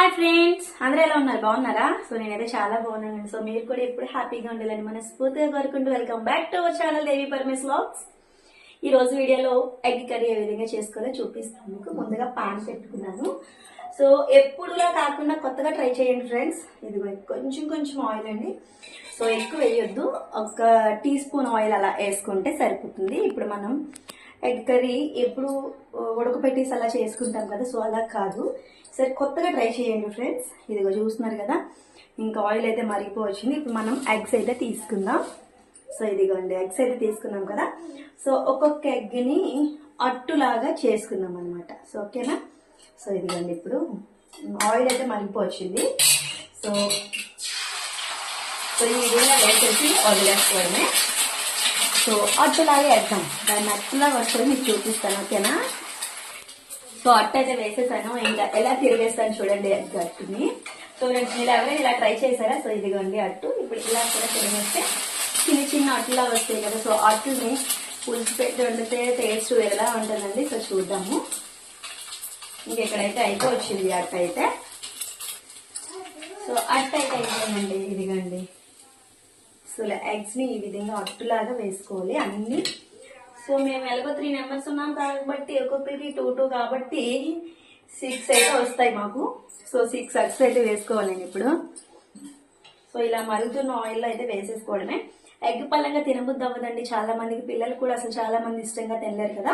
Hi friends అందరూ ఎలా ఉన్నారు? బాగున్నారా? సో నేనైతే చాలా బాగున్నాను సో మీరు కూడా ఎప్పుడు హ్యాపీగా ఉండాలని మనస్ఫూర్తిగా కోరుకుంటూ welcome back to our channel Devi Paramesh vlogs. ఈ రోజు వీడియోలో ఎగ్ కర్రీ ఏ విధంగా చేసుకోవాలో చూపిస్తాను. మీకు ముందుగా పాన్ పెట్టుకున్నాను. సో ఎప్పుడులా కాకుండా కొత్తగా ట్రై చేయండి ఫ్రెండ్స్ ఇదిగో కొంచెం కొంచెం ఆయిల్ అండి. సో ఎక్కువ వేయొద్దు. ఒక టీ స్పూన్ ఆయిల్ అలా వేసుకుంటే సరిపోతుంది. ఇప్పుడు మనం ఎగ్ కర్రీ ఎప్పుడు ఉడకపెట్టేసి అలా చేసుకుంటాం కదా సో అలా కాదు. సరే కొత్తగా ట్రై చేయండి ఫ్రెండ్స్. ఇదిగో చూస్తున్నారు కదా ఇంకా ఆయిల్ అయితే మరిగిపోవచ్చింది ఇప్పుడు మనం ఎగ్స్ అయితే తీసుకుందాం. సో ఇదిగోండి ఎగ్స్ అయితే తీసుకున్నాం కదా. సో ఒక్కొక్క ఎగ్ని అట్టులాగా చేసుకుందాం అనమాట సో ఓకేనా? సో ఇదిగోండి ఇప్పుడు ఆయిల్ అయితే మరిగిపోవచ్చింది సో సో ఈ విధంగా వేసేసి వదిలేసుకోవడమే సో అట్లాగే వేద్దాం. దాన్ని అట్లా వస్తుంది మీకు చూపిస్తాను ఓకేనా? సో అట్ట అయితే వేసేసాను. ఇంకా ఎలా తిరిగేస్తాను చూడండి అట్టుని సో నేను మీరు ఎవరైనా ఇలా ట్రై చేశారా? సో ఇదిగోండి అట్టు. ఇప్పుడు ఇలా కూడా తిరిగేస్తే చిన్న చిన్న అట్లా వస్తాయి కదా. సో అట్టుని పులుసు పెట్టి వండితే టేస్ట్ ఎలా ఉంటుందండి. సో చూద్దాము. ఇంకా ఇక్కడైతే అయిపోవచ్చింది అట్ట అయితే సో అట్ట అయితే అయిపోయిందండి. ఇదిగోండి. ఎగ్స్ ఇలా ని ఈ విధంగా అట్టులాగా వేసుకోవాలి అన్ని. సో మేము ఎలాగో త్రీ మెంబర్స్ ఉన్నాం కాబట్టి ఒక్కొక్కరికి టూ టూ కాబట్టి సిక్స్ అయితే వస్తాయి మాకు. సో సిక్స్ ఎగ్స్ అయితే వేసుకోవాలి ఇప్పుడు. సో ఇలా మరుగుతున్న ఆయిల్లో అయితే వేసేసుకోవడమే. ఎగ్ పళ్ళంగా తినబుద్ది అవ్వదండి. చాలా మందికి పిల్లలు కూడా అసలు చాలా మంది ఇష్టంగా తినలేరు కదా.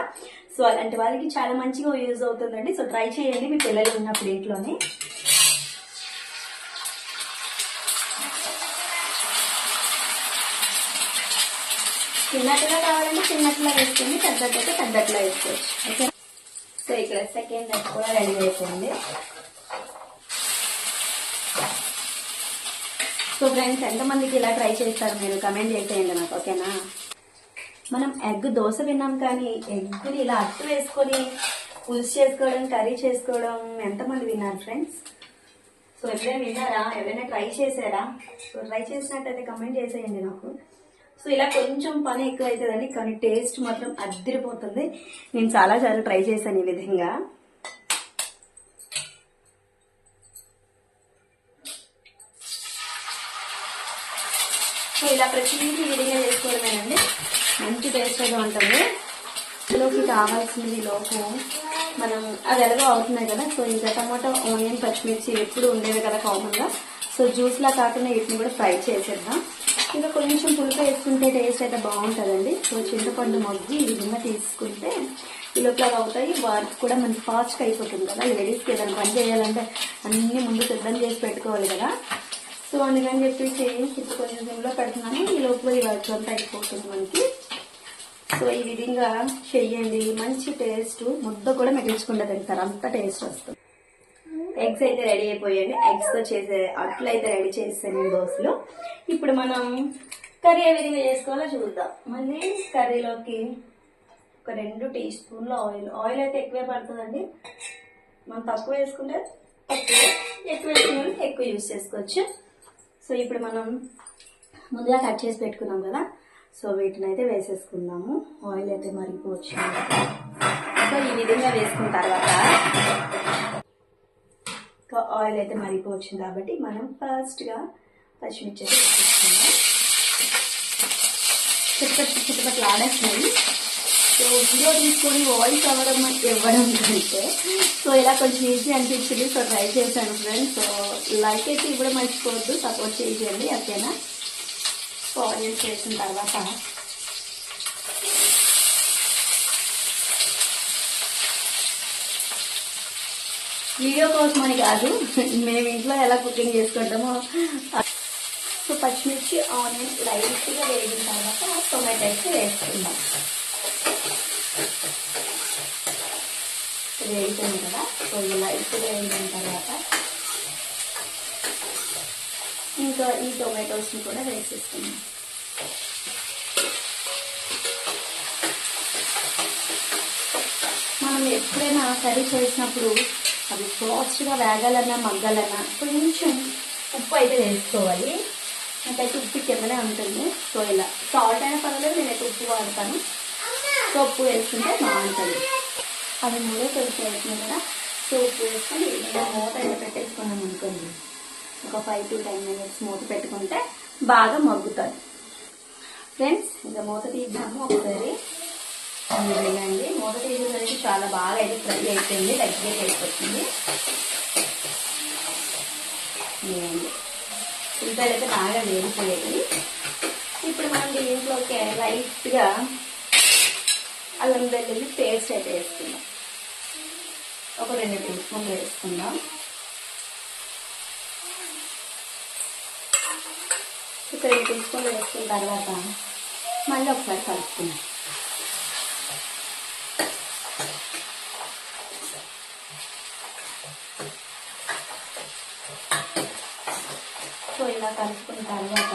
సో అలాంటి వాళ్ళకి చాలా మంచిగా యూజ్ అవుతుందండి. సో ట్రై చేయండి మీ పిల్లలు ఉన్న ప్లేట్లోనే చిన్నట్టుగా కావాలంటే చిన్నట్టుగా వేసుకోండి పెద్దట్లయితే పెద్దట్లా వేసుకోవచ్చు. ఓకే? సో ఇక్కడ సెకండ్ నెట్ కూడా రెడీ అయిపోయింది. సో ఫ్రెండ్స్ ఎంతమందికి ఇలా ట్రై చేస్తారు మీరు కమెంట్ చేసేయండి నాకు ఓకేనా? మనం ఎగ్ దోశ విన్నాం కానీ ఎగ్ని ఇలా అట్టు వేసుకొని పులుసు చేసుకోవడం కర్రీ చేసుకోవడం ఎంతమంది విన్నారు ఫ్రెండ్స్ సో ఎవరైనా విన్నారా? ఎవరైనా ట్రై చేశారా? సో ట్రై చేసినట్టయితే కమెంట్ చేసేయండి నాకు. సో ఇలా కొంచెం పని ఎక్కువ అవుతుందండి కానీ టేస్ట్ మాత్రం అద్దరిపోతుంది. నేను చాలా చాలా ట్రై చేశాను ఈ విధంగా. సో ఇలా ప్రతిదీ ఈ విధంగా చేసుకోవడమేనండి. మంచి టేస్ట్ అయితే ఉంటుంది. ఇందులోకి కావాల్సింది లోపు మనం అది ఎలాగో అవుతున్నాయి కదా సో ఇంకా టమాటో ఆనియన్ పచ్చిమిర్చి ఎప్పుడు ఉండేవి కదా కామన్గా. సో జ్యూస్లా కాకుండా వీటిని కూడా ఫ్రై చేసేద్దాం. ఇంకా కొంచెం పులుపు వేసుకుంటే టేస్ట్ అయితే బాగుంటుందండి. సో చింతపండు మగ్గి ఈ విధంగా తీసుకుంటే ఈ అవుతాయి. వర్క్ కూడా మనకి ఫాస్ట్గా అయిపోతుంది కదా. లేడీస్కి ఏదైనా పని చేయాలంటే అన్నీ ముందు సిద్ధం చేసి పెట్టుకోవాలి కదా. సో అందుకని చెప్పేసి ఇప్పుడు కొంచెం సిమ్లో పెడుతున్నాను. ఈ లోపల ఈ వర్క్ అంతా అయిపోతుంది మనకి. సో ఈ విధంగా చెయ్యండి. మంచి టేస్ట్ ముద్ద కూడా మెగించుకుంటుంది సార్ అంత టేస్ట్ వస్తుంది. ఎగ్స్ అయితే రెడీ అయిపోయాయండి ఎగ్స్తో చేసే అట్లు అయితే రెడీ చేసాను నేను దోశలు ఇప్పుడు మనం కర్రీ ఏ విధంగా చేసుకోవాలో చూద్దాం. మళ్ళీ కర్రీలోకి ఒక రెండు టీ స్పూన్ల ఆయిల్ ఆయిల్ అయితే ఎక్కువే పడుతుందండి. మనం తక్కువ వేసుకుంటే తక్కువ ఎక్కువ వేసుకుని ఎక్కువ యూజ్ చేసుకోవచ్చు. సో ఇప్పుడు మనం ముందుగా కట్ చేసి పెట్టుకున్నాం కదా. సో వీటిని అయితే వేసేసుకుందాము. ఆయిల్ అయితే మరిగిపోవచ్చు. సో ఈ విధంగా వేసుకున్న తర్వాత ఆయిల్ అయితే మరిగిపోవచ్చింది కాబట్టి మనం ఫస్ట్గా పచ్చిమిర్చి అయితే వేసేసుకుందాం. చిట్టపట్టు చిట్టపట్లు ఆడేస్తున్నాయి. సో వీడియో తీసుకొని వాయిస్ అవ్వడం ఇవ్వడం కంటే సో ఇలా కొంచెం ఈజీ అనిపించింది. సో ట్రై చేశాను ఫ్రెండ్స్ సో లైక్ అయితే ఇవ్వడం మర్చిపోవద్దు. సపోర్ట్ చేయండి ఓకేనా? సో ఆనియన్స్ వేసిన తర్వాత వీడియో కోసం అని కాదు. మేము ఇంట్లో ఎలా కుకింగ్ చేసుకుంటామో సో పచ్చిమిర్చి ఆనియన్ లైట్గా వేగిన తర్వాత టొమాటోస్ వేసుకుందాం. వేగుతుంది కదా సో ఇది లైట్గా వేగిన తర్వాత ఇంకా ఈ టొమాటోస్ని కూడా వేసేస్తున్నాం మనం ఎప్పుడైనా కర్రీ చేసినప్పుడు అది ఫాస్ట్గా వేగాలన్నా మగ్గాలన్నా కొంచెం ఉప్పు అయితే వేసుకోవాలి. నాకైతే ఉప్పు కిందనే ఉంటుంది. సో ఇలా సాల్ట్ అయినా పర్వాలేదు నేనైతే ఉప్పు వాడతాను. సో ఉప్పు వేసుకుంటే బాగుంటుంది. అవి మూడే కొంచెం వేసినాయి కదా సో ఉప్పు వేసుకొని ఇలా మూత అయితే పెట్టేసుకున్నాం ఒక ఫైవ్ టు టెన్ మినిట్స్ మూత పెట్టుకుంటే బాగా మగ్గుతుంది. ఫ్రెండ్స్ ఇంకా మూత తీద్దాము ఒకసారి. అండి మూత నుంచి చాలా బాగా అయితే ఫ్రై అయిపోయింది దగ్గరికి అయిపోతుంది. ఉల్లిపాయలు అయితే బాగా వేగిపోయాయి. ఇప్పుడు మనం దీంట్లోకి లైట్గా అల్లం వెల్లుల్లి పేస్ట్ అయితే వేసుకుందాం. ఒక రెండు టీ స్పూన్లు వేసుకుందాం. ఒక రెండు టీ స్పూన్లు వేసుకున్న తర్వాత మళ్ళీ ఒకసారి కలుపుకుందాం. సో ఇలా కలుపుకున్న తర్వాత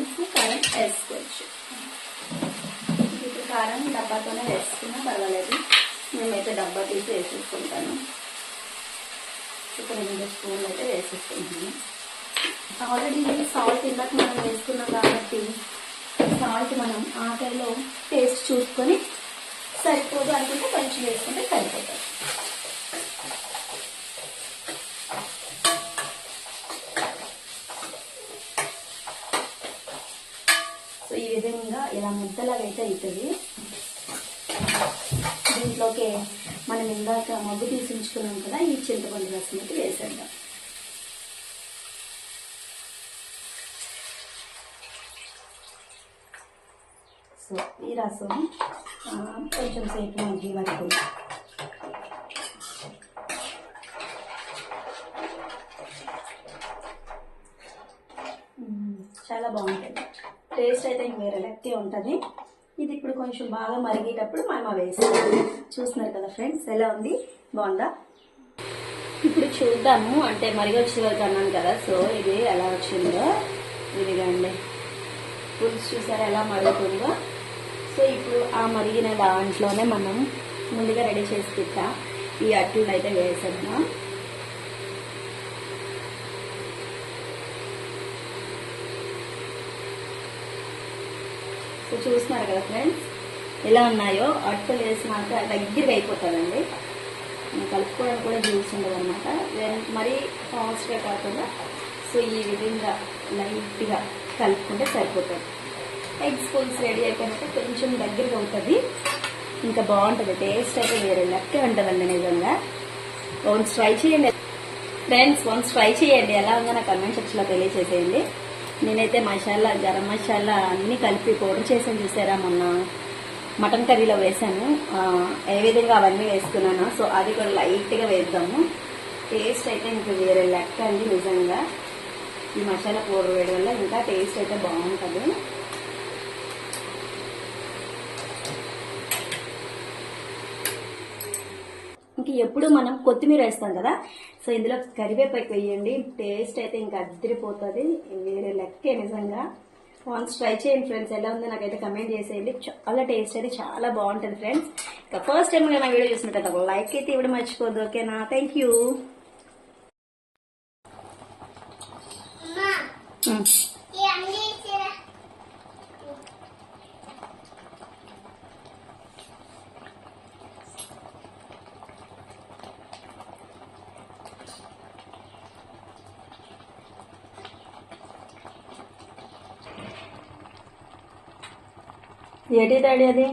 ఉప్పు కారం వేసుకోవచ్చు ఇప్పుడు కారం డబ్బాతోనే వేసుకున్నా పర్వాలేదు. మేమైతే డబ్బా తీసి వేసేసుకుంటాను. ఒక రెండు స్పూన్లు అయితే వేసేసుకుంటున్నాను. ఆల్రెడీ సాల్ట్ ఇందాక మనం వేసుకున్నాం కాబట్టి సాల్ట్ మనం ఆకలిలో టేస్ట్ చూసుకొని సరిపోదు అనుకుంటే కొంచెం వేసుకుంటే సరిపోతుంది. సో ఈ విధంగా ఇలా ముద్దలాగా అయితే అవుతుంది దీంట్లోకి మనం ఇందాక మగ్గు తీసి ఉంచుకున్నాం కదా ఈ చింతపండు రసం అయితే వేసేద్దాం. సో ఈ రసం కొంచెం సేపు మగ్గి వరకు. చాలా బాగుంటుంది. టేస్ట్ అయితే ఇంక వేరే లెక్కే ఉంటుంది. ఇది ఇప్పుడు కొంచెం బాగా మరిగేటప్పుడు మనం అవి వేస్తాం చూస్తున్నారు కదా ఫ్రెండ్స్ ఎలా ఉంది? బాగుందా? ఇప్పుడు చూద్దాము. అంటే మరిగి వరకు అన్నాను కదా సో ఇది ఎలా వచ్చిందో ఇదిగండి పులుసు చూసారా ఎలా మరుగుతుందో? సో ఇప్పుడు ఆ మరిగిన దాంట్లోనే మనం ముందుగా రెడీ చేసి పెట్టా ఈ అట్టులు అయితే వేసేద్దాం. చూస్తున్నారు కదా ఫ్రెండ్స్ ఎలా ఉన్నాయో అట్టులు వేసినాక దగ్గరగా అయిపోతుందండి. కలుపుకోవడానికి కూడా జ్యూస్ ఉండదు అనమాట మరీ ఫాస్ట్గా కాకుండా సో ఈ విధంగా లైట్గా కలుపుకుంటే సరిపోతుంది. ఎగ్స్ పులుసు రెడీ అయిపోయినట్టు కొంచెం దగ్గరగా అవుతుంది ఇంకా బాగుంటుంది. టేస్ట్ అయితే వేరే లెక్క ఉంటుందండి నిజంగా. వన్స్ ట్రై చేయండి. ఫ్రెండ్స్ వన్స్ ట్రై చేయండి. ఎలా ఉందో నా కమెంట్ సెక్షన్లో తెలియజేసేయండి నేనైతే మసాలా గరం మసాలా అన్నీ కలిపి పౌడర్ చేసాను చూసారా మొన్న. మటన్ కర్రీలో వేసాను ఏ విధంగా అవన్నీ వేసుకున్నాను సో అది కూడా లైట్గా వేద్దాము. టేస్ట్ అయితే ఇంకా వేరే లెక్క అండి నిజంగా. ఈ మసాలా పౌడర్ వేయడం వల్ల ఇంకా టేస్ట్ అయితే బాగుంటుంది. ఇంక ఎప్పుడు మనం కొత్తిమీర వేస్తాం కదా. సో ఇందులో కరివేపాకు వేయండి. టేస్ట్ అయితే ఇంకా అద్దరిపోతుంది. వేరే లెక్కే నిజంగా. వన్స్ ట్రై చేయండి ఫ్రెండ్స్. ఎలా ఉందో నాకైతే కమెంట్ చేసేయండి. చాలా టేస్ట్ అయితే చాలా బాగుంటుంది ఫ్రెండ్స్. ఇంకా ఫస్ట్ టైం నా వీడియో చూసిన కదా లైక్ అయితే ఇవ్వడం మర్చిపోద్దు. ఓకేనా థ్యాంక్ యూ येडी तडी आधी.